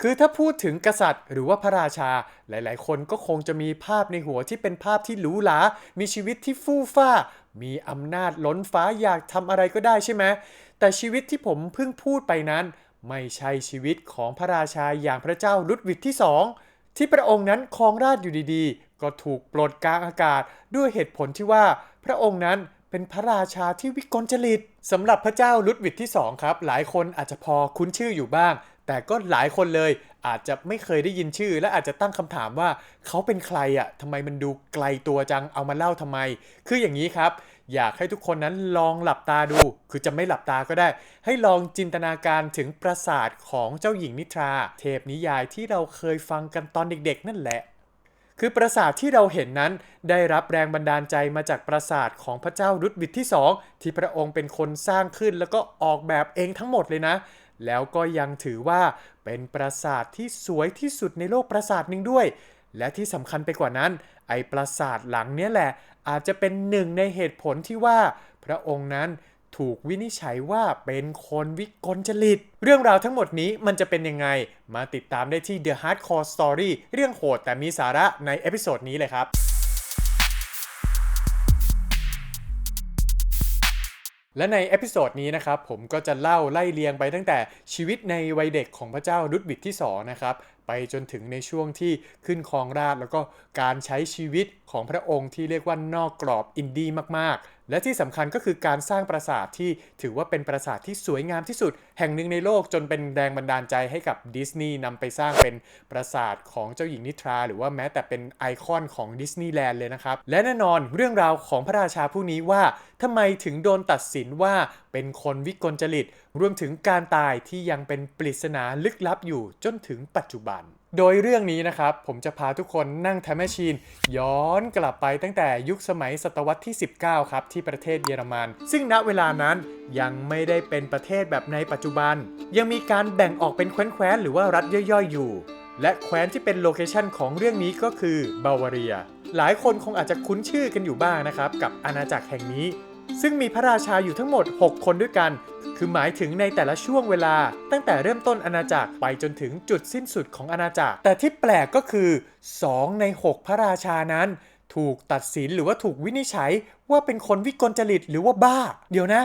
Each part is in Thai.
คือถ้าพูดถึงกษัตริย์ หรือว่าพระราชา หลายๆ คนก็คงจะมีภาพในหัวที่เป็นภาพที่หรูหรา มีชีวิตที่ฟู่ฟ้า มีอำนาจล้นฟ้าอยากทำอะไรก็ได้ใช่ไหม แต่ชีวิตที่ผมเพิ่งพูดไปนั้น ไม่ใช่ชีวิตของพระราชาอย่างพระเจ้าลุดวิดที่สองที่พระองค์นั้นครองราชอยู่ดีๆ ก็ถูกปลดกลางอากาศด้วยเหตุผลที่ว่าพระองค์นั้นเป็นพระราชาที่วิกลจริตสำหรับพระเจ้าลุดวิดที่สองครับ หลายคนอาจจะพอคุ้นชื่ออยู่บ้าง แต่ก็หลายคนเลยอาจจะไม่เคยได้ยินชื่อ และอาจจะตั้งคำถามว่าเขาเป็นใครอะ่ะทำไมมันดูไกลตัวจังเอามาเล่าทำไม คืออย่างนี้ครับ อยากให้ทุกคนนั้นลองหลับตาดู คือจะไม่หลับตาก็ได้ ให้ลองจินตนาการถึงปราสาทของเจ้าหญิงนิทรา เทพนิยายที่เราเคยฟังกันตอนเด็กๆ นั่นแหละคือปราสาทที่เราเห็นนั้นได้รับแรงบันดาลใจมาจากปราสาทของพระเจ้ารุดวิดที่สองที่พระองค์เป็นคนสร้างขึ้นแล้วก็ออกแบบเองทั้งหมดเลยนะ แล้วก็ยังถือว่าเป็นปราสาทที่สวยที่สุดในโลกปราสาทหนึ่งด้วย และที่สำคัญไปกว่านั้น ไอ้ปราสาทหลังเนี้ยแหละ อาจจะเป็นหนึ่งในเหตุผลที่ว่า พระองค์นั้นถูกวินิจฉัยว่าเป็นคนวิกลจริต เรื่องราวทั้งหมดนี้มันจะเป็นยังไง มาติดตามได้ที่ The Hardcore Story เรื่องโหดแต่มีสาระในเอพิโซดนี้เลยครับ และในเอพิโซดนี้นะครับผมก็จะเล่าไล่เรียงไปตั้งแต่ชีวิตในวัยเด็กของพระเจ้ารุดบิดที่2นะครับไปจนถึงในช่วงที่ขึ้นครองราชแล้วก็การใช้ชีวิตของพระองค์ที่เรียกว่านอกกรอบอินดี้มากๆ และที่สำคัญก็คือการสร้างปราสาทที่ถือว่าเป็นปราสาทที่สวยงามที่สุด แห่งหนึ่งในโลกจนเป็นแรงบันดาลใจให้กับดิสนีย์นำไปสร้างเป็นปราสาทของเจ้าหญิงนิทรา หรือว่าแม้แต่เป็นไอคอนของดิสนีย์แลนด์เลยนะครับ และแน่นอนเรื่องราวของพระราชาผู้นี้ว่าทำไมถึงโดนตัดสินว่าเป็นคนวิกลจริต รวมถึงการตายที่ยังเป็นปริศนาลึกลับอยู่จนถึงปัจจุบัน โดยเรื่องนี้นะครับ ผมจะพาทุกคนนั่งทำแมชชีน ย้อนกลับไปตั้งแต่ยุคสมัยศตวรรษที่ 19 ครับ ที่ประเทศเยอรมัน ซึ่งณเวลานั้นยังไม่ได้เป็นประเทศแบบในปัจจุบัน ยังมีการแบ่งออกเป็นแคว้นๆหรือว่ารัฐย่อยๆ อยู่ และแคว้นที่เป็นโลเคชันของเรื่องนี้ก็คือบาวาเรีย หลายคนคงอาจจะคุ้นชื่อกันอยู่บ้างนะครับ กับอาณาจักรแห่งนี้ ซึ่งมีพระราชาอยู่ทั้งหมด 6 คนด้วยกัน คือหมายถึงในแต่ละช่วงเวลา ตั้งแต่เริ่มต้นอาณาจักรไปจนถึงจุดสิ้นสุดของอาณาจักร แต่ที่แปลกก็คือ 2 ใน 6 พระราชานั้น ถูกตัดสินหรือว่าถูกวินิจฉัยว่าเป็นคนวิกลจริตหรือว่าบ้า เดี๋ยวนะ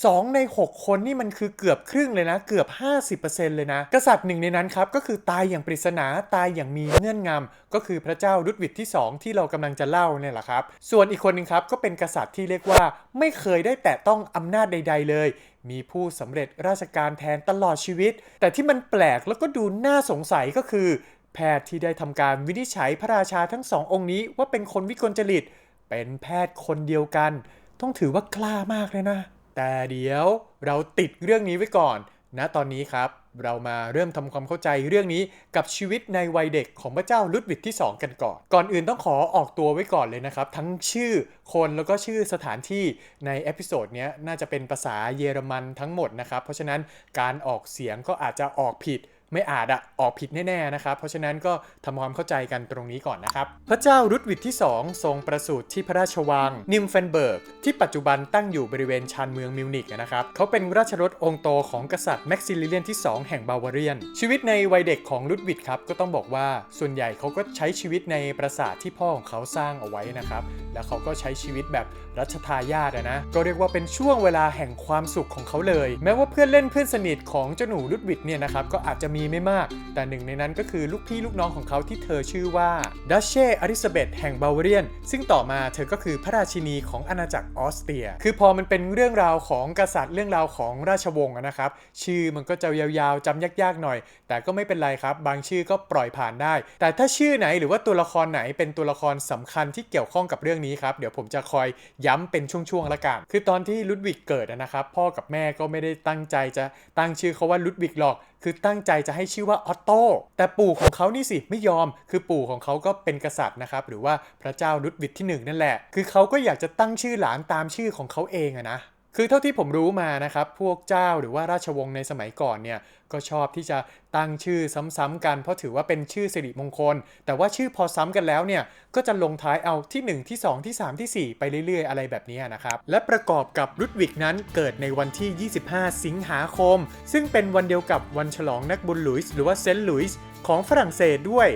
2 ใน 6 คนนี่มันคือเกือบครึ่งเลยนะ เกือบ 50%เลยนะ กษัตริย์หนึ่งในนั้นครับ ก็คือตายอย่างปริศนาตายอย่างมีเงื่อนงำก็คือพระเจ้ารุดวิดที่ 2 ที่เรากำลังจะเล่าเนี่ยแหละครับ ส่วนอีกคนหนึงครับก็เป็นกษัตริย์ที่เรียกว่าไม่เคยได้แตะต้องอำนาจใด ๆ เลย มีผู้สำเร็จราชการแทนตลอดชีวิต แต่ที่มันแปลกแล้วก็ดูน่าสงสัยก็คือ แพทย์ที่ได้ทำการวินิจฉัยพระราชาทั้งสององค์นี้ว่าเป็นคนวิกลจริตเป็นแพทย์คนเดียวกัน ต้องถือว่ากล้ามากเลยนะ แต่เดี๋ยวเราติดเรื่องนี้ไว้ก่อนนะตอนนี้ครับ เรามาเริ่มทำความเข้าใจเรื่องนี้กับชีวิตในวัยเด็กของพระเจ้าลุดวิดที่ 2 กันก่อน ก่อนอื่นต้องขอออกตัวไว้ก่อนเลยนะครับ ทั้งชื่อคนแล้วก็ชื่อสถานที่ในเอพิโซดนี้น่าจะเป็นภาษาเยอรมันทั้งหมดนะครับ เพราะฉะนั้นการออกเสียงก็อาจจะออกผิด ไม่อาจอะออกผิดแน่ๆนะครับ เพราะฉะนั้นก็ทำความเข้าใจกันตรงนี้ก่อนนะครับ พระเจ้ารุดวิดที่ 2 ทรงประสูติที่พระราชวังนิมเฟนเบิร์กที่ปัจจุบันตั้งอยู่บริเวณชานเมืองมิวนิกนะครับเขาเป็นราชรถองค์โตของกษัตริย์แม็กซิลิเลียนที่ 2 แห่งบาวาเรียน ชีวิตในวัยเด็กของรุดวิดครับก็ต้องบอกว่าส่วนใหญ่เขาก็ใช้ชีวิตในปราสาทที่พ่อของเขาสร้างเอาไว้นะครับแล้วเขาก็ใช้ชีวิตแบบรัชทายาทนะก็เรียกว่าเป็นช่วงเวลาแห่งความสุขของเขาเลย แม้ว่าเพื่อนเล่นเพื่อนสนิทของเจ้าหนูลุดวิดเนี่ยนะครับก็อาจจะมีไม่มาก แต่หนึ่งในนั้นก็คือลูกพี่ลูกน้องของเขาที่เธอชื่อว่าดัชเช่อลิซาเบธแห่งบาวาเรียน ซึ่งต่อมาเธอก็คือพระราชินีของอาณาจักรออสเตรีย คือพอมันเป็นเรื่องราวของกษัตริย์เรื่องราวของราชวงศ์นะครับ ชื่อมันก็จะยาวๆจำยากๆหน่อย แต่ก็ไม่เป็นไรครับ บางชื่อก็ปล่อยผ่านได้ แต่ถ้าชื่อไหนหรือว่าตัวละครไหนเป็นตัวละครสำคัญที่เกี่ยวข้องกับเรื่องนี้ครับเดี๋ยวผมจะคอยย้ำเป็นช่วงๆละกันคือตอนที่ลุดวิกเกิดนะครับ พ่อกับแม่ก็ไม่ได้ตั้งใจจะตั้งชื่อเขาว่าลุดวิกหรอก คือตั้งใจจะให้ชื่อว่าออตโตแต่ปู่ของเขานี่สิไม่ยอม คือปู่ของเขาก็เป็นกษัตริย์นะครับหรือว่าพระเจ้าลุดวิดที่หนึ่งนั่นแหละ คือเขาก็อยากจะตั้งชื่อหลานตามชื่อของเขาเองอะนะ คือเท่าที่ผมรู้มานะครับ พวกเจ้าหรือว่าราชวงศ์ในสมัยก่อนเนี่ยก็ชอบที่จะตั้งชื่อซ้ำๆกัน เพราะถือว่าเป็นชื่อสิริมงคล แต่ว่าชื่อพอซ้ำกันแล้วเนี่ยก็จะลงท้ายเอาที่ 1 ที่ 2 ที่ 3 ที่ 4 ไปเรื่อยๆ อะไรแบบนี้นะครับ และประกอบกับรุดวิกนั้นเกิดในวันที่ 25 สิงหาคม ซึ่งเป็นวันเดียวกับวันฉลองนักบุญหลุยส์หรือว่าเซนต์หลุยส์ของฝรั่งเศสด้วย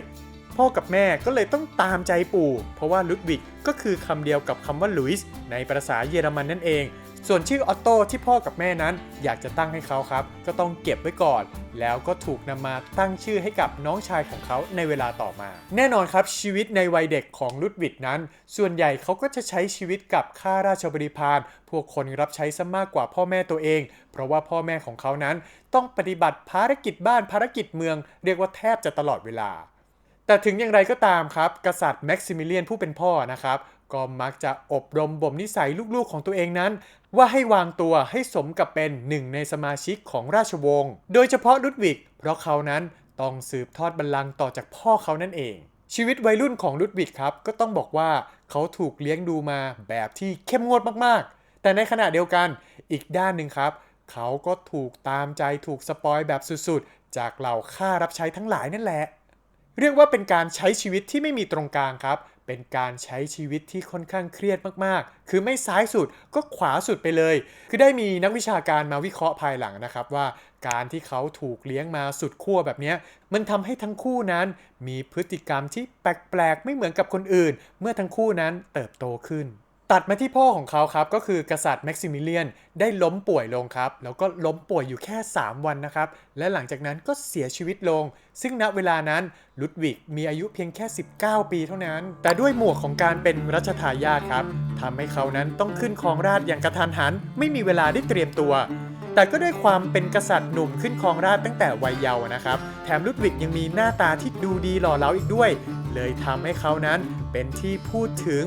พ่อกับแม่ก็เลยต้องตามใจปู่ เพราะว่าลุดวิกก็คือคำเดียวกับคำว่าลุยส์ในภาษาเยอรมันนั่นเอง ส่วนชื่อออโต้ที่พ่อกับแม่นั้น อยากจะตั้งให้เขาครับ ก็ต้องเก็บไว้ก่อน แล้วก็ถูกนำมาตั้งชื่อให้กับน้องชายของเขาในเวลาต่อมา แน่นอนครับชีวิตในวัยเด็กของลุดวิกนั้น ส่วนใหญ่เขาก็จะใช้ชีวิตกับข้าราชบริพารพวกคนรับใช้ซะมากกว่าพ่อแม่ตัวเอง เพราะว่าพ่อแม่ของเขานั้น ต้องปฏิบัติภารกิจบ้านภารกิจเมือง เรียกว่าแทบจะตลอดเวลาแต่ถึงอย่างไรก็ตามครับ กษัตริย์แม็กซิมิเลียนผู้เป็นพ่อนะครับ ก็มักจะอบรมบ่มนิสัยลูกๆของตัวเองนั้น ว่าให้วางตัวให้สมกับเป็นหนึ่งในสมาชิกของราชวงศ์โดยเฉพาะลุดวิก เพราะเขานั้นต้องสืบทอดบัลลังก์ต่อจากพ่อเขานั่นเอง ชีวิตวัยรุ่นของลุดวิกครับ ก็ต้องบอกว่าเขาถูกเลี้ยงดูมาแบบที่เข้มงวดมากๆ แต่ในขณะเดียวกันอีกด้านหนึ่งครับ เขาก็ถูกตามใจถูกสปอยแบบสุดๆ จากเหล่าข้ารับใช้ทั้งหลายนั่นแหละ เรียกว่าเป็นการใช้ชีวิตที่ไม่มีตรงกลางครับ เป็นการใช้ชีวิตที่ค่อนข้างเครียดมากๆ คือไม่ซ้ายสุดก็ขวาสุดไปเลย คือได้มีนักวิชาการมาวิเคราะห์ภายหลังนะครับว่าการที่เขาถูกเลี้ยงมาสุดขั้วแบบนี้ มันทำให้ทั้งคู่นั้นมีพฤติกรรมที่แปลกๆ ไม่เหมือนกับคนอื่น เมื่อทั้งคู่นั้นเติบโตขึ้น ตัดมาที่พ่อของเขาครับก็คือกษัตริย์แม็กซิมิเลียนได้ล้มป่วยลงครับ แล้วก็ล้มป่วยอยู่แค่ 3 วันนะครับ และหลังจากนั้นก็เสียชีวิตลง ซึ่งณเวลานั้นลุดวิกมีอายุเพียงแค่ 19 ปีเท่านั้น แต่ด้วยหมวกของการเป็นรัชทายาทครับทำให้เขานั้นต้องขึ้นครองราชอย่างกระทันหัน ไม่มีเวลาได้เตรียมตัว แต่ก็ด้วยความเป็นกษัตริย์หนุ่มขึ้นครองราชตั้งแต่วัยเยาว์นะครับ แถมลุดวิกยังมีหน้าตาที่ดูดีหล่อเหลาอีกด้วย เลยทำให้เขานั้นเป็นที่พูดถึง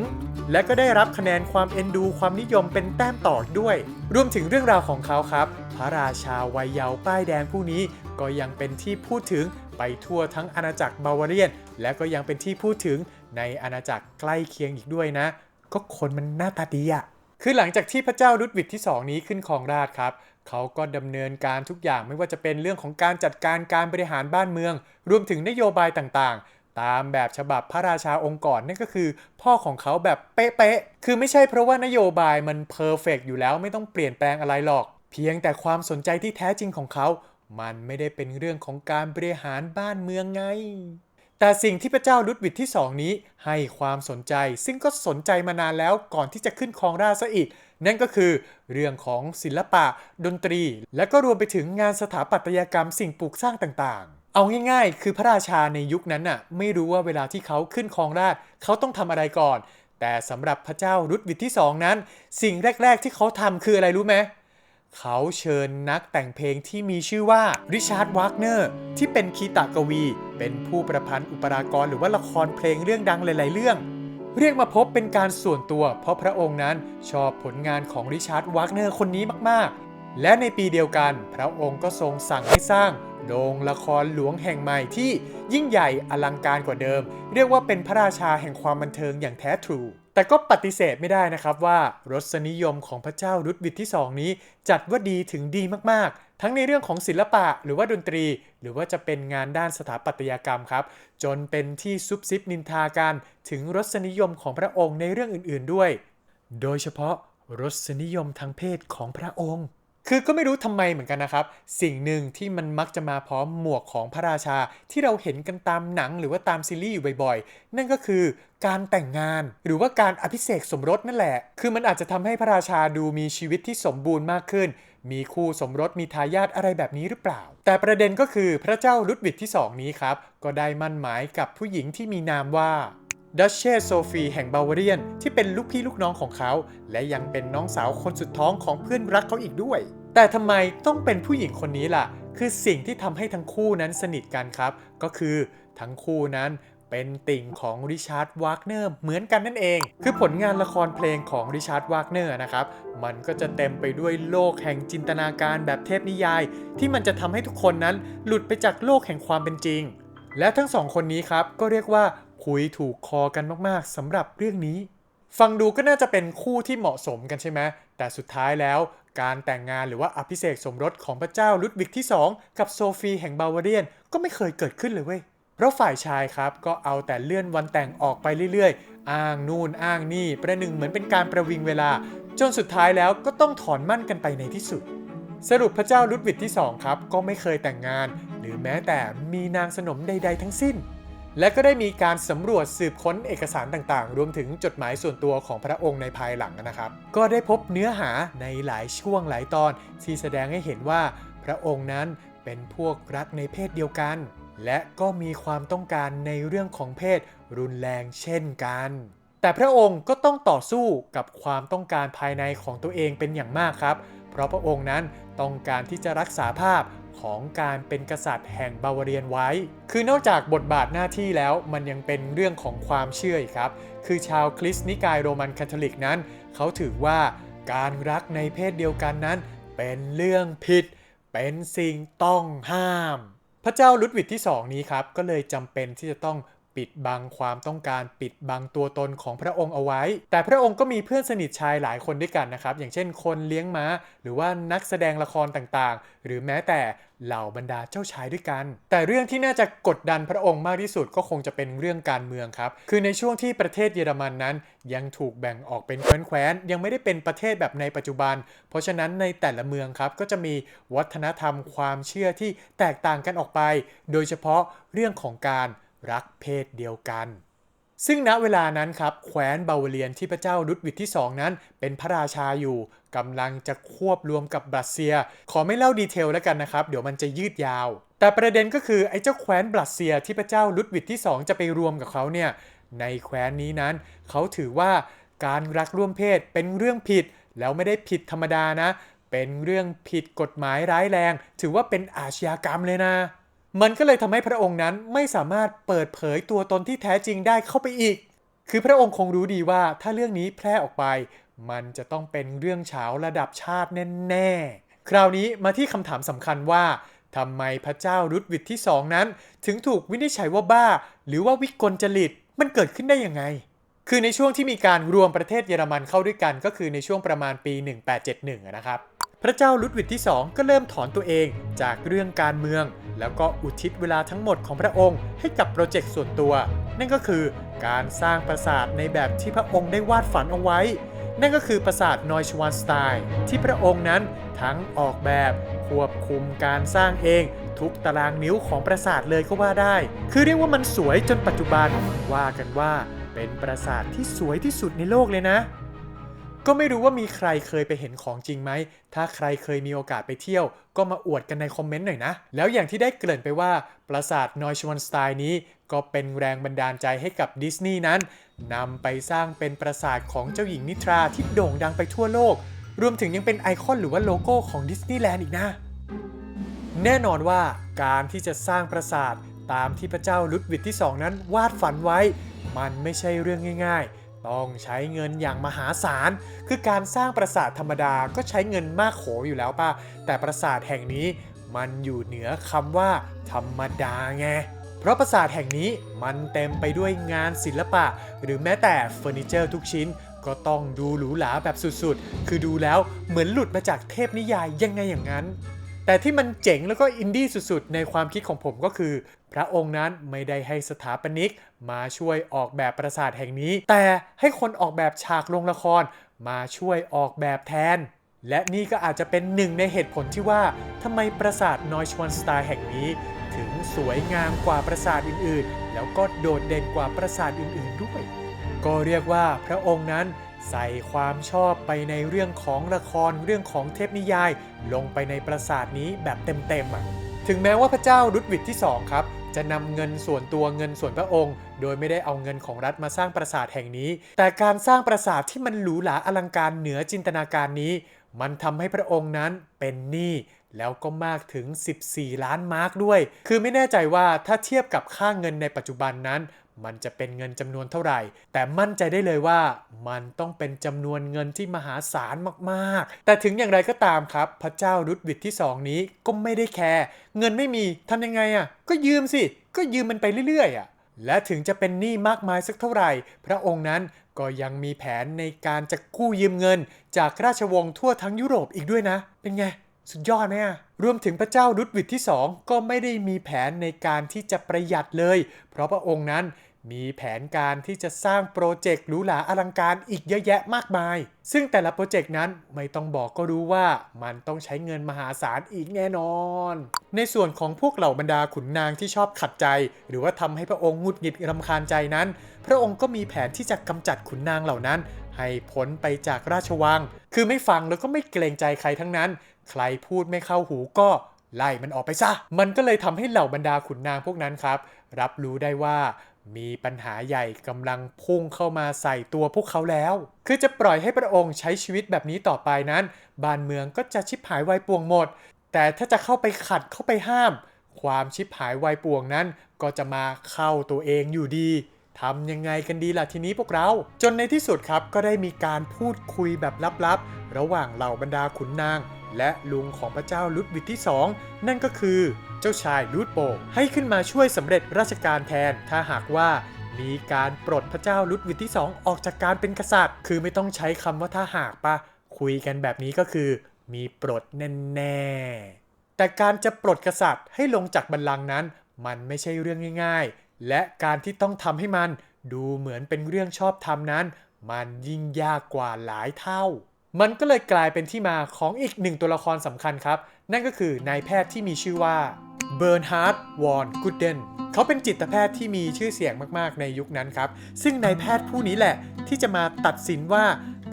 และก็ได้รับคะแนนความเอ็นดูความนิยมเป็นแต้มต่อด้วย รวมถึงเรื่องราวของเขาครับ พระราชาวัยเยาว์ป้ายแดงผู้นี้ ก็ยังเป็นที่พูดถึงไปทั่วทั้งอาณาจักรบาวาเรียน และก็ยังเป็นที่พูดถึงในอาณาจักรใกล้เคียงอีกด้วยนะ ก็คนมันหน้าตาดีอะคือหลังจากที่พระเจ้าลุดวิกที่ 2 นี้ขึ้นครองราชครับเขาก็ดำเนินการทุกอย่างไม่ว่าจะเป็นเรื่องของการจัดการการบริหารบ้านเมือง รวมถึงนโยบายต่างๆ ตามแบบฉบับพระราชาองค์ก่อนนั่นก็คือ พ่อของเขาแบบเป๊ะๆ คือไม่ใช่เพราะว่านโยบายมันเพอร์เฟกอยู่แล้วไม่ต้องเปลี่ยนแปลงอะไรหรอก เพียงแต่ความสนใจที่แท้จริงของเขา มันไม่ได้เป็นเรื่องของการบริหารบ้านเมืองไง แต่สิ่งที่พระเจ้าลุดวิดที่2นี้ให้ความสนใจ ซึ่งก็สนใจมานานแล้วก่อนที่จะขึ้นครองราชซะอีก นั่นก็คือเรื่องของศิลปะ ดนตรี และก็รวมไปถึงงานสถาปัตยกรรมสิ่งปลูกสร้างต่างๆ เอาง่ายๆ คือพระราชาในยุคนั้นน่ะไม่รู้ว่าเวลาที่เขาขึ้นครองราชเขาต้องทำอะไรก่อน แต่สำหรับพระเจ้ารุดวิดที่2นั้น สิ่งแรก ๆ ที่เขาทำคืออะไรรู้ไหมเขาเชิญนักแต่งเพลงที่มีชื่อว่าริชาร์ดวากเนอร์ที่เป็นคีตากวี เป็นผู้ประพันธ์อุปรากรหรือว่าละครเพลงเรื่องดังหลายๆ เรื่อง เรียกมาพบเป็นการส่วนตัว เพราะพระองค์นั้นชอบผลงานของริชาร์ดวากเนอร์คนนี้มากๆ และในปีเดียวกัน พระองค์ก็ทรงสั่งให้สร้าง โรงละครหลวงแห่งใหม่ที่ยิ่งใหญ่อลังการกว่าเดิม เรียกว่าเป็นพระราชาแห่งความบันเทิงอย่างแท้ทรูแต่ก็ปฏิเสธไม่ได้นะครับว่ารสนิยมของพระเจ้ารุดวิดที่2นี้ จัดว่าดีถึงดีมากๆ ทั้งในเรื่องของศิลปะหรือว่าดนตรี หรือว่าจะเป็นงานด้านสถาปัตยกรรมครับ จนเป็นที่ซุบซิบนินทากันถึงรสนิยมของพระองค์ในเรื่องอื่นๆด้วย โดยเฉพาะรสนิยมทางเพศของพระองค์ คือก็ไม่รู้ทำไมเหมือนกันนะครับ สิ่งหนึ่งที่มันมักจะมาพร้อมหมวกของพระราชาที่เราเห็นกันตามหนังหรือว่าตามซีรีส์อยู่บ่อยๆ นั่นก็คือการแต่งงาน หรือว่าการอภิเษกสมรสนั่นแหละ คือมันอาจจะทำให้พระราชาดูมีชีวิตที่สมบูรณ์มากขึ้น มีคู่สมรสมีทายาทอะไรแบบนี้หรือเปล่า แต่ประเด็นก็คือพระเจ้าลุดวิดที่ 2 นี้ครับ ก็ได้มั่นหมายกับผู้หญิงที่มีนามว่าดัชเชสโซฟีแห่งบาวาเรียน ที่เป็นลูกพี่ลูกน้องของเขา และยังเป็นน้องสาวคนสุดท้องของเพื่อนรักเขาอีกด้วย แต่ทำไมต้องเป็นผู้หญิงคนนี้ล่ะ คือสิ่งที่ทำให้ทั้งคู่นั้นสนิทกันครับ ก็คือทั้งคู่นั้นเป็นติ่งของริชาร์ดวากเนอร์เหมือนกันนั่นเอง คือผลงานละครเพลงของริชาร์ดวากเนอร์นะครับ มันก็จะเต็มไปด้วยโลกแห่งจินตนาการแบบเทพนิยาย ที่มันจะทำให้ทุกคนนั้นหลุดไปจากโลกแห่งความเป็นจริง และทั้งสองคนนี้ครับ ก็เรียกว่าคุยถูกคอกันมากๆสำหรับเรื่องนี้ ฟังดูก็น่าจะเป็นคู่ที่เหมาะสมกันใช่ไหมแต่สุดท้ายแล้ว การแต่งงานหรือว่าอภิเษกสมรสของพระเจ้าลุดวิกที่ 2 กับโซฟีแห่งบาวาเรียนก็ไม่เคยเกิดขึ้นเลยเว้ยเพราะฝ่ายชายครับก็เอาแต่เลื่อนวันแต่งออกไปเรื่อยๆ อ้างนู่นอ้างนี่ประหนึ่งเหมือนเป็นการประวิงเวลา จนสุดท้ายแล้วก็ต้องถอนมั่นกันไปในที่สุด สรุปพระเจ้าลุดวิกที่ 2 ครับ ก็ไม่เคยแต่งงาน หรือแม้แต่มีนางสนมใด ๆ ทั้งสิ้น และก็ได้มีการสำรวจสืบค้นเอกสารต่างๆ รวมถึงจดหมายส่วนตัวของพระองค์ในภายหลังนะครับ ก็ได้พบเนื้อหาในหลายช่วงหลายตอน ที่แสดงให้เห็นว่าพระองค์นั้นเป็นพวกรักในเพศเดียวกัน และก็มีความต้องการในเรื่องของเพศรุนแรงเช่นกัน แต่พระองค์ก็ต้องต่อสู้กับความต้องการภายในของตัวเองเป็นอย่างมากครับ เพราะพระองค์นั้นต้องการที่จะรักษาภาพ ของการเป็นกษัตริย์แห่งบาวาเรียนไว้ คือนอกจากบทบาทหน้าที่แล้วมันยังเป็นเรื่องของความเชื่อครับ คือชาวคริสต์นิกายโรมันคาทอลิกนั้น เขาถือว่าการรักในเพศเดียวกันนั้น เป็นเรื่องผิด เป็นสิ่งต้องห้าม พระเจ้าลุดวิดที่สองนี้ครับก็เลยจำเป็นที่จะต้อง ปิดบังความต้องการปิดบังตัวตนของพระองค์เอาไว้ แต่พระองค์ก็มีเพื่อนสนิทชายหลายคนด้วยกันนะครับ อย่างเช่นคนเลี้ยงม้า หรือว่านักแสดงละครต่างๆ หรือแม้แต่เหล่าบรรดาเจ้าชายด้วยกัน แต่เรื่องที่น่าจะกดดันพระองค์มากที่สุดก็คงจะเป็นเรื่องการเมืองครับ คือในช่วงที่ประเทศเยอรมันนั้น ยังถูกแบ่งออกเป็นแคว้นๆ ยังไม่ได้เป็นประเทศแบบในปัจจุบัน เพราะฉะนั้นในแต่ละเมืองครับก็จะมีวัฒนธรรมความเชื่อที่แตกต่างกันออกไป โดยเฉพาะเรื่องของการ รักเพศเดียวกัน ซึ่งณเวลานั้นครับแคว้นบาวาเรียนที่พระเจ้าลุดวิดที่ 2 นั้น เป็นพระราชาอยู่กำลังจะควบรวมกับบรัสเซีย ขอไม่เล่าดีเทลแล้วกันนะครับ เดี๋ยวมันจะยืดยาว แต่ประเด็นก็คือไอ้เจ้าแคว้นบรัสเซียที่พระเจ้าลุดวิดที่ 2 จะไปรวมกับเขาเนี่ยในแคว้นนี้นั้น เขาถือว่าการรักร่วมเพศเป็นเรื่องผิด แล้วไม่ได้ผิดธรรมดานะ เป็นเรื่องผิดกฎหมายร้ายแรง ถือว่าเป็นอาชญากรรมเลยนะ มันก็เลยทำให้พระองค์นั้นไม่สามารถเปิดเผยตัวตนที่แท้จริงได้เข้าไปอีก คือพระองค์คงรู้ดีว่าถ้าเรื่องนี้แพร่ออกไป มันจะต้องเป็นเรื่องเฉาระดับชาติแน่ๆ คราวนี้มาที่คำถามสำคัญว่าทำไมพระเจ้ารุดวิดที่สองนั้น ถึงถูกวินิจฉัยว่าบ้า หรือว่าวิกลจริตมันเกิดขึ้นได้ยังไง คือในช่วงที่มีการรวมประเทศเยอรมันเข้าด้วยกัน ก็คือในช่วงประมาณปี 1871นะครับ พระเจ้าลุดวิดที่ 2 ก็เริ่มถอนตัวเองจากเรื่องการเมือง แล้วก็อุทิศเวลาทั้งหมดของพระองค์ ให้กับโปรเจกต์ส่วนตัว นั่นก็คือการสร้างปราสาทในแบบที่พระองค์ได้วาดฝันเอาไว้ นั่นก็คือปราสาทนอยชวานสไตน์ที่พระองค์นั้นทั้งออกแบบควบคุมการสร้างเองทุกตารางนิ้วของปราสาทเลยก็ว่าได้ คือเรียกว่ามันสวยจนปัจจุบันว่ากันว่าเป็นปราสาทที่สวยที่สุดในโลกเลยนะ ก็ไม่รู้ว่ามีใครเคยไปเห็นของจริงไหม ถ้าใครเคยมีโอกาสไปเที่ยว ก็มาอวดกันในคอมเมนต์หน่อยนะ แล้วอย่างที่ได้เกริ่นไปว่า ปราสาทนอยชวันสไตน์นี้ ก็เป็นแรงบันดาลใจให้กับดิสนีย์นั้นนำไปสร้างเป็นปราสาทของเจ้าหญิงนิทราที่โด่งดังไปทั่วโลก รวมถึงยังเป็นไอคอนหรือว่าโลโก้ของดิสนีย์แลนด์อีกนะ แน่นอนว่าการที่จะสร้างปราสาทตามที่พระเจ้าลุดวิดที่ 2 นั้นวาดฝันไว้ มันไม่ใช่เรื่องง่ายๆ ต้องใช้เงินอย่างมหาศาล คือการสร้างปราสาทธรรมดาก็ใช้เงินมากโขอยู่แล้วป่ะ แต่ปราสาทแห่งนี้มันอยู่เหนือคำว่า ธรรมดาไง เพราะปราสาทแห่งนี้มันเต็มไปด้วยงานศิลปะ หรือแม้แต่เฟอร์นิเจอร์ทุกชิ้นก็ต้องดูหรูหราแบบสุดๆ คือดูแล้วเหมือนหลุดมาจากเทพนิยายยังไงอย่างนั้น แต่ที่มันเจ๋งแล้วก็อินดี้สุดๆ ในความคิดของผมก็คือ พระองค์นั้นไม่ได้ให้สถาปนิกมาช่วยออกแบบปราสาทแห่งนี้ แต่ให้คนออกแบบฉากโรงละครมาช่วยออกแบบแทน และนี่ก็อาจจะเป็นหนึ่งในเหตุผลที่ว่าทำไมปราสาทนอยชวนสไตล์แห่งนี้ ถึงสวยงามกว่าปราสาทอื่นๆ แล้วก็โดดเด่นกว่าปราสาทอื่นๆด้วย ก็เรียกว่าพระองค์นั้นใส่ความชอบไปในเรื่องของละครเรื่องของเทพนิยาย ลงไปในปราสาทนี้แบบเต็มๆอะถึงแม้ว่าพระเจ้ารุดวิดที่ 2 ครับ จะนำเงินส่วนตัวเงินส่วนพระองค์ โดยไม่ได้เอาเงินของรัฐมาสร้างปราสาทแห่งนี้ แต่การสร้างปราสาทที่มันหรูหราอลังการเหนือจินตนาการนี้ มันทำให้พระองค์นั้นเป็นหนี้แล้วก็มากถึง 14 ล้านมาร์กด้วย คือไม่แน่ใจว่าถ้าเทียบกับค่าเงินในปัจจุบันนั้น มันจะเป็นเงินจำนวนเท่าไหร่ แต่มั่นใจได้เลยว่ามันต้องเป็นจำนวนเงินที่มหาศาลมากๆ แต่ถึงอย่างไรก็ตามครับ พระเจ้ารุดวิดที่ 2 นี้ก็ไม่ได้แคร์เงินไม่มีทำยังไงอะ ก็ยืมสิ ก็ยืมมันไปเรื่อยๆอะและถึงจะเป็นหนี้มากมายสักเท่าไหร่ พระองค์นั้นก็ยังมีแผนในการจะกู้ยืมเงิน จากราชวงศ์ทั่วทั้งยุโรปอีกด้วยนะ เป็นไง สุดยอดไหมอะรวมถึงพระเจ้าลุดวิดที่ 2 ก็ไม่ได้มีแผนในการที่จะประหยัดเลย เพราะพระองค์นั้น มีแผนการที่จะสร้างโปรเจกต์หรูหราอลังการอีกเยอะแยะมากมาย ซึ่งแต่ละโปรเจกต์นั้นไม่ต้องบอกก็รู้ว่ามันต้องใช้เงินมหาศาลอีกแน่นอน ในส่วนของพวกเหล่าบรรดาขุนนางที่ชอบขัดใจ หรือว่าทำให้พระองค์หงุดหงิดรำคาญใจนั้น พระองค์ก็มีแผนที่จะกำจัดขุนนางเหล่านั้น ให้พ้นไปจากราชวัง คือไม่ฟังแล้วก็ไม่เกรงใจใครทั้งนั้น ใครพูดไม่เข้าหูก็ไล่มันออกไปซะ มันก็เลยทำให้เหล่าบรรดาขุนนางพวกนั้นครับ รับรู้ได้ว่า มีปัญหาใหญ่กำลังพุ่งเข้ามาใส่ตัวพวกเขาแล้ว คือจะปล่อยให้พระองค์ใช้ชีวิตแบบนี้ต่อไปนั้น บ้านเมืองก็จะชิบหายวายป่วงหมด แต่ถ้าจะเข้าไปขัดเข้าไปห้าม ความชิบหายวายป่วงนั้น ก็จะมาเข้าตัวเองอยู่ดีทำยังไงกันดีล่ะทีนี้พวกเรา จนในที่สุดครับก็ได้มีการพูดคุยแบบลับๆ ระหว่างเหล่าบรรดาขุนนาง และลุงของพระเจ้าลุดวิดที่2นั่นก็คือเจ้าชายลูดโปกให้ขึ้นมาช่วยสำเร็จราชการแทน ถ้าหากว่ามีการปลดพระเจ้าลุดวิดที่ 2 ออกจากการเป็นกษัตริย์ คือไม่ต้องใช้คำว่าถ้าหากปะคุยกันแบบนี้ก็คือ มีปลดแน่ๆแต่การจะปลดกษัตริย์ให้ลงจากบัลลังก์นั้น มันไม่ใช่เรื่องง่าย ๆ และการที่ต้องทำให้มันดูเหมือนเป็นเรื่องชอบธรรมนั้น มันยิ่งยากกว่าหลายเท่า มันก็เลยกลายเป็นที่มาของอีกหนึ่งตัวละครสำคัญครับ นั่นก็คือนายแพทย์ที่มีชื่อว่าเบิร์นฮาร์ดวอนกูเดนเขาเป็นจิตแพทย์ที่มีชื่อเสียงมากๆในยุคนั้นครับ ซึ่งนายแพทย์ผู้นี้แหละที่จะมาตัดสินว่า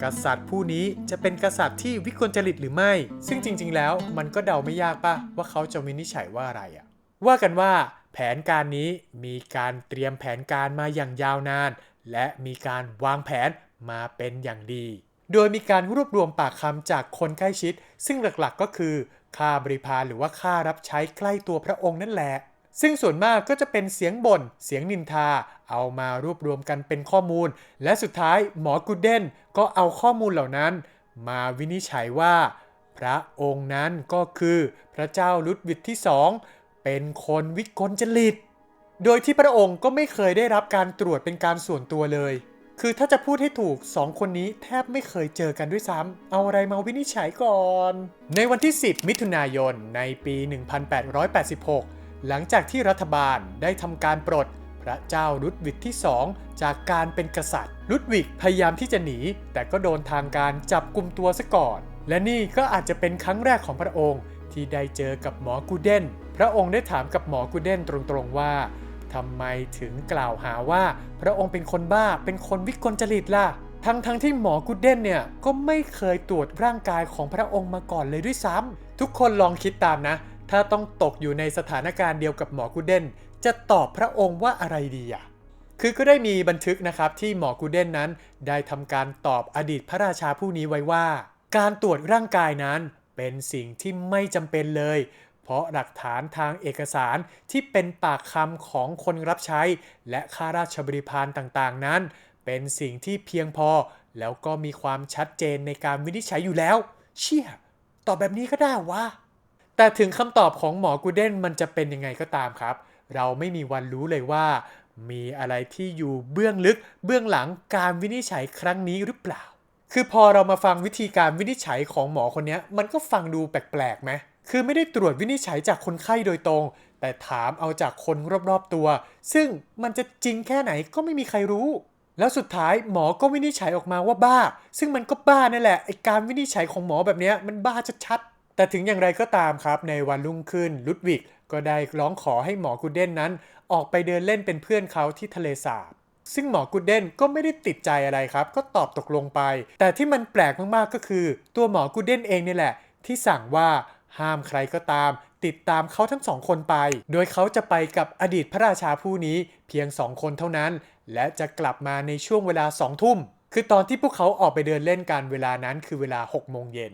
กษัตริย์ผู้นี้จะเป็นกษัตริย์ที่วิกลจริตหรือไม่ ซึ่งจริง ๆ แล้วมันก็เดาไม่ยากปะว่าเขาจะวินิจฉัยว่าอะไรอะว่ากันว่าแผนการนี้มีการเตรียมแผนการมาอย่างยาวนาน และมีการวางแผนมาเป็นอย่างดี โดยมีการรวบรวมปากคำจากคนใกล้ชิด ซึ่งหลักๆก็คือค่าบริพารหรือว่าค่ารับใช้ใกล้ตัวพระองค์นั่นแหละ ซึ่งส่วนมากก็จะเป็นเสียงบน่น เสียงนินทา เอามารวบรวมกันเป็นข้อมูล และสุดท้ายหมอกูเดนก็เอาข้อมูลเหล่านั้น มาวินิจฉัยว่า พระองค์นั้นก็คือพระเจ้าลุดวิดที่สองเป็นคนวิกลจริต โดยที่พระองค์ก็ไม่เคยได้รับการตรวจเป็นการส่วนตัวเลย คือถ้าจะพูดให้ถูกสองคนนี้แทบไม่เคยเจอกันด้วยซ้ำ เอาอะไรมาวินิจฉัยก่อน ในวันที่ 10 มิถุนายนในปี 1886 หลังจากที่รัฐบาลได้ทำการปลดพระเจ้าลุดวิกที่ 2 จากการเป็นกษัตริย์ ลุดวิกพยายามที่จะหนี แต่ก็โดนทางการจับกลุ่มตัวซะก่อน และนี่ก็อาจจะเป็นครั้งแรกของพระองค์ ที่ได้เจอกับหมอกูเดน พระองค์ได้ถามกับหมอกูเดนตรงๆว่า ทำไมถึงกล่าวหาว่า พระองค์เป็นคนบ้าเป็นคนวิกลจริตล่ะ ทั้งทั้งที่หมอกูเดนเนี่ย ก็ไม่เคยตรวจร่างกายของพระองค์มาก่อนเลยด้วยซ้ำทุกคนลองคิดตามนะ ถ้าต้องตกอยู่ในสถานการณ์เดียวกับหมอกูเดนจะตอบพระองค์ว่าอะไรดีอะคือก็ได้มีบันทึกนะครับที่หมอกูเดนนั้น ได้ทำการตอบอดีตพระราชาผู้นี้ไว้ว่า การตรวจร่างกายนั้นเป็นสิ่งที่ไม่จำเป็นเลย เพราะหลักฐานทางเอกสารที่เป็นปากคำของคนรับใช้ และข้าราชบริพารต่างๆ นั้น เป็นสิ่งที่เพียงพอ แล้วก็มีความชัดเจนในการวินิจฉัยอยู่แล้ว เชี่ย ตอบแบบนี้ก็ได้วะแต่ถึงคำตอบของหมอกูเดนมันจะเป็นยังไงก็ตามครับ เราไม่มีวันรู้เลยว่า มีอะไรที่อยู่เบื้องลึก เบื้องหลังการวินิจฉัยครั้งนี้หรือเปล่า คือพอเรามาฟังวิธีการวินิจฉัยของหมอคนนี้มันก็ฟังดูแปลกๆไหม คือไม่ได้ตรวจวินิจฉัยจากคนไข้โดยตรง แต่ถามเอาจากคนรอบๆตัว ซึ่งมันจะจริงแค่ไหนก็ไม่มีใครรู้ แล้วสุดท้ายหมอก็วินิจฉัยออกมาว่าบ้า ซึ่งมันก็บ้านั่นแหละไอการวินิจฉัยของหมอแบบนี้มันบ้าชัดๆแต่ถึงอย่างไรก็ตามครับในวันรุ่งขึ้นลุดวิกก็ได้ร้องขอให้หมอกูเดนนั้น ออกไปเดินเล่นเป็นเพื่อนเขาที่ทะเลสาบซึ่งหมอกูเดนก็ไม่ได้ติดใจอะไรครับ ก็ตอบตกลงไป แต่ที่มันแปลกมากๆก็คือ ตัวหมอกูเดนเองนี่แหละ ที่สั่งว่า ห้ามใครก็ตาม ติดตามเขาทั้งสองคนไป โดยเขาจะไปกับอดีตพระราชาผู้นี้เพียงสองคนเท่านั้น และจะกลับมาในช่วงเวลาสองทุ่ม คือตอนที่พวกเขาออกไปเดินเล่นกันเวลานั้นคือเวลา6โมงเย็น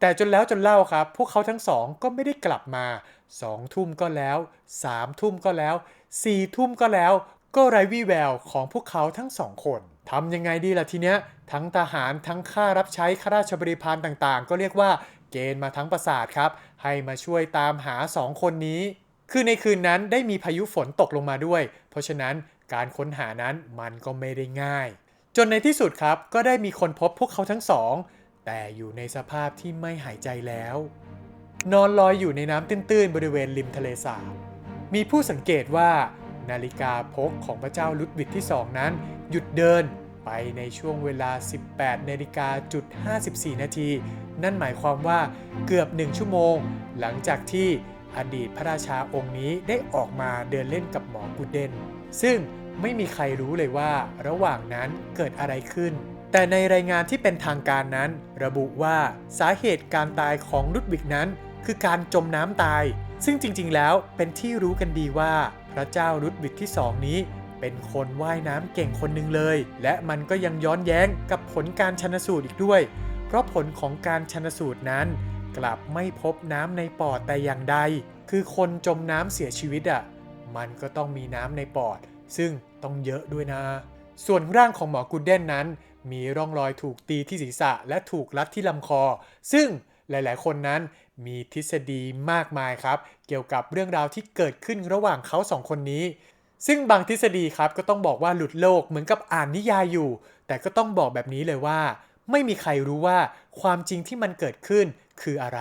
แต่จนแล้วจนเล่าครับ พวกเขาทั้งสองก็ไม่ได้กลับมาสองทุ่มก็แล้วสามทุ่มก็แล้วสี่ทุ่มก็แล้ว ก็ไร้วี่แววของพวกเขาทั้งสองคนทำยังไงดีล่ะทีเนี้ย ทั้งทหารทั้งข้ารับใช้ข้าราชบริพารต่างๆ ก็เรียกว่า เกณฑ์มาทั้งประสาทครับ ให้มาช่วยตามหาสองคนนี้ คือในคืนนั้นได้มีพายุฝนตกลงมาด้วย เพราะฉะนั้นการค้นหานั้นมันก็ไม่ได้ง่าย จนในที่สุดครับก็ได้มีคนพบพวกเขาทั้งสอง แต่อยู่ในสภาพที่ไม่หายใจแล้ว นอนลอยอยู่ในน้ำตื้นๆ บริเวณริมทะเลสาบ มีผู้สังเกตว่า นาฬิกาพกของพระเจ้าลุดวิดที่สองนั้น หยุดเดินไปในช่วงเวลา 18นาฬิกาจุด54 นาทีนั่นหมายความว่าเกือบ1ชั่วโมง หลังจากที่อดีตพระราชาองค์นี้ได้ออกมาเดินเล่นกับหมอกูเดน ซึ่งไม่มีใครรู้เลยว่าระหว่างนั้นเกิดอะไรขึ้น แต่ในรายงานที่เป็นทางการนั้น ระบุว่าสาเหตุการตายของลุดวิกนั้น คือการจมน้ำตาย ซึ่งจริงๆ แล้วเป็นที่รู้กันดีว่า พระเจ้าลุดวิกที่สองนี้ เป็นคนว่ายน้ำเก่งคนหนึ่งเลย และมันก็ยังย้อนแย้งกับผลการชนสูตรอีกด้วย เพราะผลของการชนสูตรนั้น กลับไม่พบน้ำในปอดแต่อย่างใด คือคนจมน้ำเสียชีวิตอะ่ะ มันก็ต้องมีน้ำในปอด ซึ่งต้องเยอะด้วยนะ ส่วนร่างของหมอกูเดนนั้น มีร่องรอยถูกตีที่ศีรษะและถูกรัดที่ลำคอ ซึ่งหลาย ๆ คนนั้นมีทฤษฎีมากมายครับ เกี่ยวกับเรื่องราวที่เกิดขึ้นระหว่างเขาสองคนนี้ ซึ่งบางทฤษฎีครับก็ต้องบอกว่าหลุดโลกเหมือนกับอ่านนิยายอยู่ แต่ก็ต้องบอกแบบนี้เลยว่า ไม่มีใครรู้ว่าความจริงที่มันเกิดขึ้นคืออะไร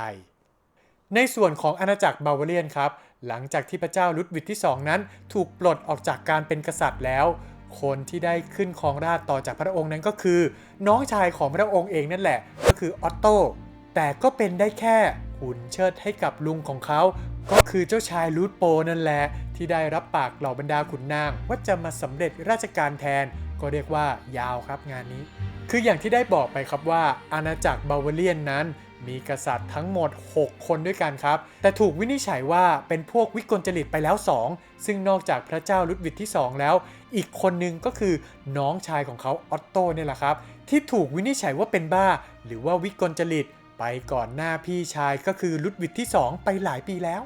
ในส่วนของอาณาจักรบาวาเรียนครับ หลังจากที่พระเจ้าลุดวิดที่ 2 นั้น ถูกปลดออกจากการเป็นกษัตริย์แล้ว คนที่ได้ขึ้นครองราชต่อจากพระองค์นั้นก็คือ น้องชายของพระองค์เองนั่นแหละ ก็คือออตโต แต่ก็เป็นได้แค่หุ่นเชิดให้กับลุงของเขา ก็คือเจ้าชายลูดโปนั่นแหละ ที่ได้รับปากเหล่าบรรดาขุนนางว่าจะมาสำเร็จราชการแทน ก็เรียกว่ายาวครับงานนี้ คืออย่างที่ได้บอกไปครับว่าอาณาจักรบาวาเรียนนั้นมีกษัตริย์ทั้งหมด 6 คนด้วยกันครับ แต่ถูกวินิจฉัยว่าเป็นพวกวิกลจริตไปแล้ว 2 ซึ่งนอกจากพระเจ้าลุดวิดที่ 2 แล้ว อีกคนนึงก็คือน้องชายของเขาออตโตเนี่ยแหละครับ ที่ถูกวินิจฉัยว่าเป็นบ้า หรือว่าวิกลจริตไปก่อนหน้าพี่ชายก็คือลุดวิดที่ 2 ไปหลายปีแล้ว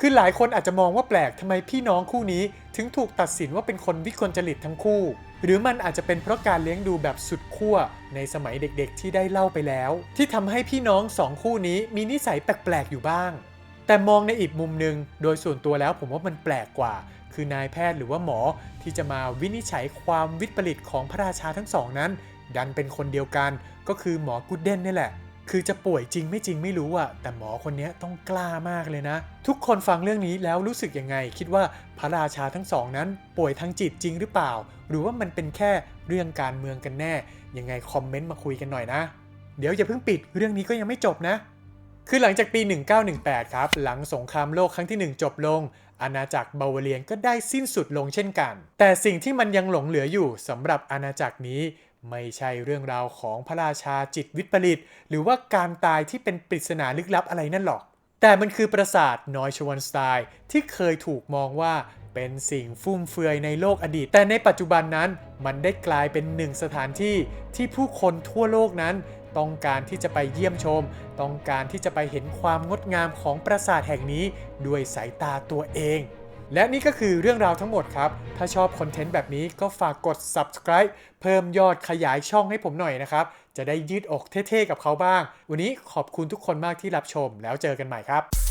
คือหลายคนอาจจะมองว่าแปลกทำไมพี่น้องคู่นี้ ถึงถูกตัดสินว่าเป็นคนวิกลจริตทั้งคู่ หรือมันอาจจะเป็นเพราะการเลี้ยงดูแบบสุดขั้วในสมัยเด็กๆ ที่ได้เล่าไปแล้ว ที่ทำให้พี่น้องสองคู่นี้มีนิสัยแปลกๆอยู่บ้าง แต่มองในอีกมุมหนึ่งโดยส่วนตัวแล้วผมว่ามันแปลกกว่า คือนายแพทย์หรือว่าหมอที่จะมาวินิจฉัยความวิปริตของพระราชาทั้งสองนั้น ดันเป็นคนเดียวกัน ก็คือหมอกูดเดนนี่แหละ คือจะป่วยจริงไม่จริงไม่รู้อะแต่หมอคนนี้ต้องกล้ามากเลยนะ ทุกคนฟังเรื่องนี้แล้วรู้สึกยังไง คิดว่าพระราชาทั้งสองนั้น ป่วยทางจิตจริงหรือเปล่า หรือว่ามันเป็นแค่เรื่องการเมืองกันแน่ ยังไงคอมเมนต์มาคุยกันหน่อยนะ เดี๋ยวอย่าเพิ่งปิดเรื่องนี้ก็ยังไม่จบนะ คือหลังจากปี 1918 ครับ หลังสงครามโลกครั้งที่ 1 จบลง อาณาจักรบาวาเรียนก็ได้สิ้นสุดลงเช่นกัน แต่สิ่งที่มันยังหลงเหลืออยู่สำหรับอาณาจักรนี้ ไม่ใช่เรื่องราวของพระราชาจิตวิปริต หรือว่าการตายที่เป็นปริศนาลึกลับอะไรนั่นหรอก แต่มันคือปราสาทนอยชวันสไตน์ที่เคยถูกมองว่าเป็นสิ่งฟุ่มเฟือยในโลกอดีต แต่ในปัจจุบันนั้น มันได้กลายเป็นหนึ่งสถานที่ที่ผู้คนทั่วโลกนั้น ต้องการที่จะไปเยี่ยมชม ต้องการที่จะไปเห็นความงดงามของปราสาทแห่งนี้ด้วยสายตาตัวเอง และนี่ก็คือเรื่องราวทั้งหมดครับ ถ้าชอบคอนเทนต์แบบนี้ก็ฝากกด subscribe เพิ่มยอดขยายช่องให้ผมหน่อยนะครับ จะได้ยืดอกเท่ๆกับเขาบ้าง วันนี้ขอบคุณทุกคนมากที่รับชมแล้วเจอกันใหม่ครับ